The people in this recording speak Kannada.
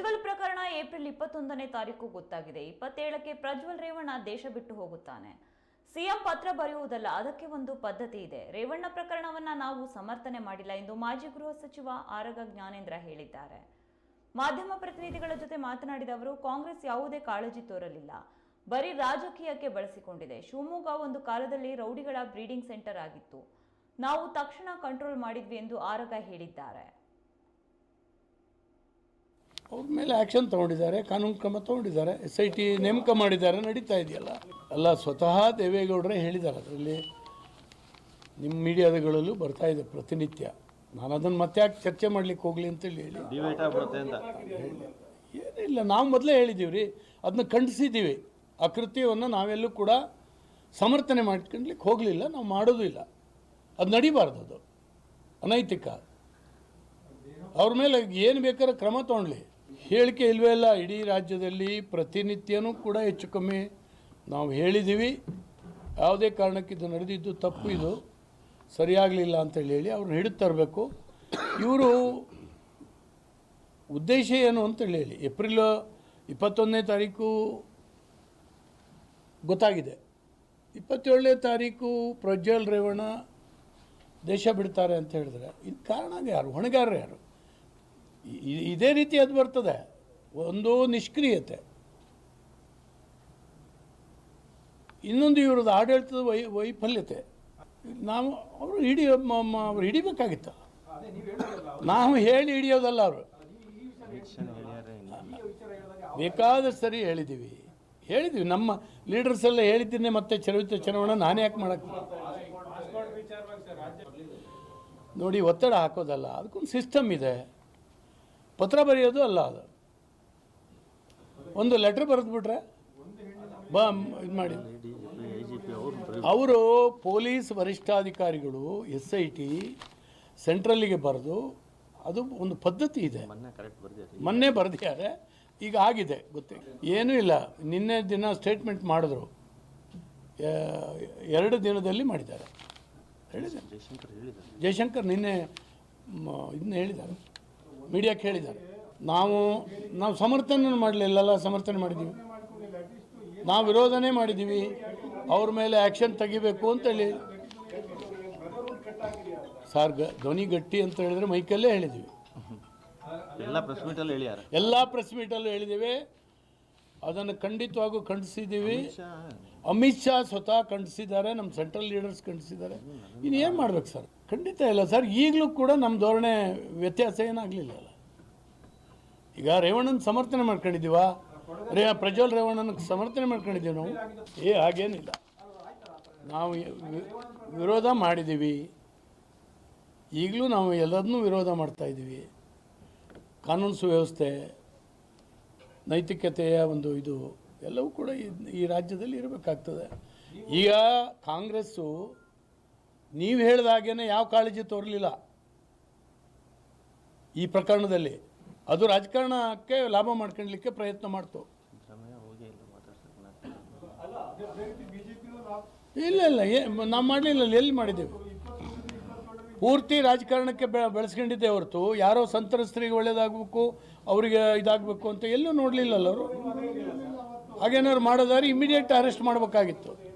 ಪ್ರಜ್ವಲ್ ಪ್ರಕರಣ ಏಪ್ರಿಲ್ ಇಪ್ಪತ್ತೊಂದನೇ ತಾರೀಕು ಗೊತ್ತಾಗಿದೆ. ಇಪ್ಪತ್ತೇಳಕ್ಕೆ ಪ್ರಜ್ವಲ್ ರೇವಣ್ಣ ದೇಶ ಬಿಟ್ಟು ಹೋಗುತ್ತಾನೆ. ಸಿಎಂ ಪತ್ರ ಬರೆಯುವುದಲ್ಲ, ಅದಕ್ಕೆ ಒಂದು ಪದ್ಧತಿ ಇದೆ. ರೇವಣ್ಣ ಪ್ರಕರಣವನ್ನ ನಾವು ಸಮರ್ಥನೆ ಮಾಡಿಲ್ಲ ಎಂದು ಮಾಜಿ ಗೃಹ ಸಚಿವ ಆರಗ ಜ್ಞಾನೇಂದ್ರ ಹೇಳಿದ್ದಾರೆ. ಮಾಧ್ಯಮ ಪ್ರತಿನಿಧಿಗಳ ಜೊತೆ ಮಾತನಾಡಿದ ಅವರು, ಕಾಂಗ್ರೆಸ್ ಯಾವುದೇ ಕಾಳಜಿ ತೋರಲಿಲ್ಲ. ಬರೀ ರಾಜಕೀಯಕ್ಕೆ ಬಳಸಿಕೊಂಡಿದೆ. ಶಿವಮೊಗ್ಗ ಒಂದು ಕಾಲದಲ್ಲಿ ರೌಡಿಗಳ ಬ್ರೀಡಿಂಗ್ ಸೆಂಟರ್ ಆಗಿತ್ತು. ನಾವು ತಕ್ಷಣ ಕಂಟ್ರೋಲ್ ಮಾಡಿದ್ವಿ ಎಂದು ಆರಗ ಹೇಳಿದ್ದಾರೆ. ಅವ್ರ ಮೇಲೆ ಆ್ಯಕ್ಷನ್ ತೊಗೊಂಡಿದ್ದಾರೆ ಕಾನೂನು ಕ್ರಮ ತೊಗೊಂಡಿದ್ದಾರೆ ಎಸ್ ಐ ಟಿ ನೇಮಕ ಮಾಡಿದ್ದಾರೆ ನಡೀತಾ ಇದೆಯಲ್ಲ? ಅಲ್ಲ ಸ್ವತಃ ದೇವೇಗೌಡರೇ ಹೇಳಿದ್ದಾರೆ ಅದರಲ್ಲಿ ನಿಮ್ಮ ಮೀಡಿಯಾದಗಳಲ್ಲೂ ಬರ್ತಾ ಇದೆ ಪ್ರತಿನಿತ್ಯ. ನಾನು ಅದನ್ನು ಮತ್ತೆ ಯಾಕೆ ಚರ್ಚೆ ಮಾಡಲಿಕ್ಕೆ ಹೋಗಲಿ ಅಂತೇಳಿ ಹೇಳಿ. ಏನಿಲ್ಲ ನಾವು ಮೊದಲೇ ಹೇಳಿದ್ದೀವಿ ರೀ ಅದನ್ನ ಖಂಡಿಸಿದ್ದೀವಿ. ಆ ಕೃತ್ಯವನ್ನು ನಾವೆಲ್ಲೂ ಕೂಡ ಸಮರ್ಥನೆ ಮಾಡ್ಕೊಳ್ಲಿಕ್ಕೆ ಹೋಗಲಿಲ್ಲ ನಾವು ಮಾಡೋದು ಇಲ್ಲ. ಅದು ನಡಿಬಾರ್ದು ಅದು. ಅನೈತಿಕ. ಅವ್ರ ಮೇಲೆ ಏನು ಬೇಕಾದ್ರೆ ಕ್ರಮ ತೊಗೊಳ್ಳಿ ಹೇಳಿಕೆ ಇಲ್ವೇ ಇಲ್ಲ, ಇಡೀ ರಾಜ್ಯದಲ್ಲಿ ಪ್ರತಿನಿತ್ಯನೂ ಕೂಡ ಹೆಚ್ಚು ಕಮ್ಮಿ ನಾವು ಹೇಳಿದ್ದೀವಿ ಯಾವುದೇ ಕಾರಣಕ್ಕೆ ಇದು ನಡೆದಿದ್ದು ತಪ್ಪು, ಇದು ಸರಿಯಾಗಲಿಲ್ಲ ಅಂತೇಳಿ ಹೇಳಿ ಅವ್ರನ್ನ ಹಿಡಿದು ತರಬೇಕು. ಇವರು ಉದ್ದೇಶ ಏನು ಅಂತೇಳಿ ಹೇಳಿ ಏಪ್ರಿಲ್ ಇಪ್ಪತ್ತೊಂದನೇ ತಾರೀಕು ಗೊತ್ತಾಗಿದೆ. ಇಪ್ಪತ್ತೇಳನೇ ತಾರೀಕು ಪ್ರಜ್ವಲ್ ರೇವಣ್ಣ ದೇಶ ಬಿಡ್ತಾರೆ ಅಂತ ಹೇಳಿದ್ರೆ ಇದು ಕಾರಣ ಯಾರು? ಹೊಣೆಗಾರರು ಯಾರು? ಇದೇ ರೀತಿ ಅದು ಬರ್ತದೆ. ಒಂದು ನಿಷ್ಕ್ರಿಯತೆ. ಇನ್ನೊಂದು ಇವ್ರದ್ದು ಆಡಳಿತದ ವೈ ವೈಫಲ್ಯತೆ. ನಾವು ಅವರು ಹಿಡಿಯ ಅವ್ರು ಹಿಡಿಬೇಕಾಗಿತ್ತು. ನಾವು ಹೇಳಿ ಹಿಡಿಯೋದಲ್ಲ ಅವರು. ಬೇಕಾದ ಸರಿ ಹೇಳಿದ್ದೀವಿ ಹೇಳಿದ್ವಿ. ನಮ್ಮ ಲೀಡರ್ಸ್ ಎಲ್ಲ ಹೇಳಿದ್ದೀನಿ ಮತ್ತೆ ಚರಿತ್ರ ಚುನಾವಣೆ ನಾನೇ ಯಾಕೆ ಮಾಡಕ್ಕೆ ನೋಡಿ ಒತ್ತಡ ಹಾಕೋದಲ್ಲ. ಅದಕ್ಕೊಂದು ಸಿಸ್ಟಮ್ ಇದೆ. ಪತ್ರ ಬರೆಯೋದು ಅಲ್ಲ ಅದು. ಒಂದು ಲೆಟ್ರ್ ಬರೆದ್ಬಿಟ್ರೆ? ಬಾ ಇದು ಮಾಡಿ. ಅವರು ಪೊಲೀಸ್ ವರಿಷ್ಠಾಧಿಕಾರಿಗಳು ಎಸ್ ಐ ಟಿ ಸೆಂಟ್ರಲ್ಲಿಗೆ ಬರೆದು ಅದು ಒಂದು ಪದ್ಧತಿ ಇದೆ. ಮೊನ್ನೆ ಬರೆದಿದ್ದಾರೆ. ಈಗ ಆಗಿದೆ ಗೊತ್ತೇ? ಏನೂ ಇಲ್ಲ. ನಿನ್ನೆ ದಿನ ಸ್ಟೇಟ್ಮೆಂಟ್ ಮಾಡಿದ್ರು. ಎರಡು ದಿನದಲ್ಲಿ ಮಾಡಿದ್ದಾರೆ. ಹೇಳಿದ್ದಾರೆ. ಜಯಶಂಕರ್ ನಿನ್ನೆ ಇದನ್ನ ಹೇಳಿದ್ದಾರೆ. ಮೀಡಿಯಾಕ್ಕೆ ಹೇಳಿದ್ದಾರೆ ನಾವು ನಾವು ಸಮರ್ಥನೆ ಮಾಡಲಿಲ್ಲಲ್ಲ ಸಮರ್ಥನೆ ಮಾಡಿದ್ದೀವಿ. ನಾವು ವಿರೋಧನೇ ಮಾಡಿದ್ದೀವಿ. ಅವ್ರ ಮೇಲೆ ಆ್ಯಕ್ಷನ್ ತೆಗಿಬೇಕು ಅಂತೇಳಿ ಸಾರ್ ಗ ಧ್ವನಿ ಗಟ್ಟಿ ಅಂತ ಹೇಳಿದ್ರೆ ಮೈಕಲ್ಲೇ ಹೇಳಿದ್ದೀವಿ. ಎಲ್ಲ ಪ್ರೆಸ್ ಮೀಟಲ್ಲೂ ಹೇಳಿದ್ದಾರೆ ಎಲ್ಲ ಪ್ರೆಸ್ ಮೀಟಲ್ಲೂ ಹೇಳಿದ್ದೀವಿ. ಅದನ್ನು ಖಂಡಿತವಾಗೂ ಖಂಡಿಸಿದ್ದೀವಿ. ಅಮಿತ್ ಶಾ. ಸ್ವತಃ ಖಂಡಿಸಿದ್ದಾರೆ ನಮ್ಮ ಸೆಂಟ್ರಲ್ ಲೀಡರ್ಸ್ ಖಂಡಿಸಿದ್ದಾರೆ. ಇನ್ನು ಏನು ಮಾಡ್ಬೇಕು ಸರ್? ಖಂಡಿತ ಇಲ್ಲ ಸರ್ ಈಗಲೂ ಕೂಡ ನಮ್ಮ ಧೋರಣೆ ವ್ಯತ್ಯಾಸ ಏನಾಗಲಿಲ್ಲ ಅಲ್ಲ. ಈಗ ರೇವಣ್ಣನ ಸಮರ್ಥನೆ ಮಾಡ್ಕೊಂಡಿದ್ದೀವ? ರೇ ಪ್ರಜ್ವಲ್ ರೇವಣ್ಣನ ಸಮರ್ಥನೆ ಮಾಡ್ಕೊಂಡಿದ್ದೀವಿ ನಾವು? ಏ ಹಾಗೇನಿಲ್ಲ. ನಾವು ವಿರೋಧ ಮಾಡಿದ್ದೀವಿ. ಈಗಲೂ ನಾವು ಎಲ್ಲದನ್ನೂ ವಿರೋಧ ಮಾಡ್ತಾ ಇದ್ದೀವಿ. ಕಾನೂನು ಸುವ್ಯವಸ್ಥೆ ನೈತಿಕತೆಯ ಒಂದು ಇದು ಎಲ್ಲವೂ ಕೂಡ ಈ- ರಾಜ್ಯದಲ್ಲಿ ಇರಬೇಕಾಗ್ತದೆ. ಈಗ ಕಾಂಗ್ರೆಸ್ಸು ನೀವು ಹೇಳಿದ ಹಾಗೇನೆ ಯಾವ ಕಾಳಜಿ ತೋರಲಿಲ್ಲ. ಈ ಪ್ರಕರಣದಲ್ಲಿ ಅದು ರಾಜಕಾರಣಕ್ಕೆ ಲಾಭ ಮಾಡ್ಕೊಳ್ಲಿಕ್ಕೆ ಪ್ರಯತ್ನ ಮಾಡ್ತು. ಇಲ್ಲ ಇಲ್ಲ ನಾವು ಮಾಡಲಿಲ್ಲ ಎಲ್ಲಿ ಮಾಡಿದ್ದೇವೆ? ಪೂರ್ತಿ ರಾಜಕಾರಣಕ್ಕೆ ಬೆ, ಬೆಳೆಸ್ಕೊಂಡಿದ್ದೆ ಹೊರತು ಯಾರೋ ಸಂತ್ರಸ್ತರಿಗೆ ಒಳ್ಳೇದಾಗಬೇಕು, ಅವರಿಗೆ ಇದಾಗಬೇಕು ಅಂತ ಎಲ್ಲೂ ನೋಡಲಿಲ್ಲಲ್ಲ ಅವರು? ಹಾಗೇನಾದ್ರು ಮಾಡೋದಾದ್ರೆ ಇಮಿಡಿಯೇಟ್ ಅರೆಸ್ಟ್ ಮಾಡಬೇಕಾಗಿತ್ತು.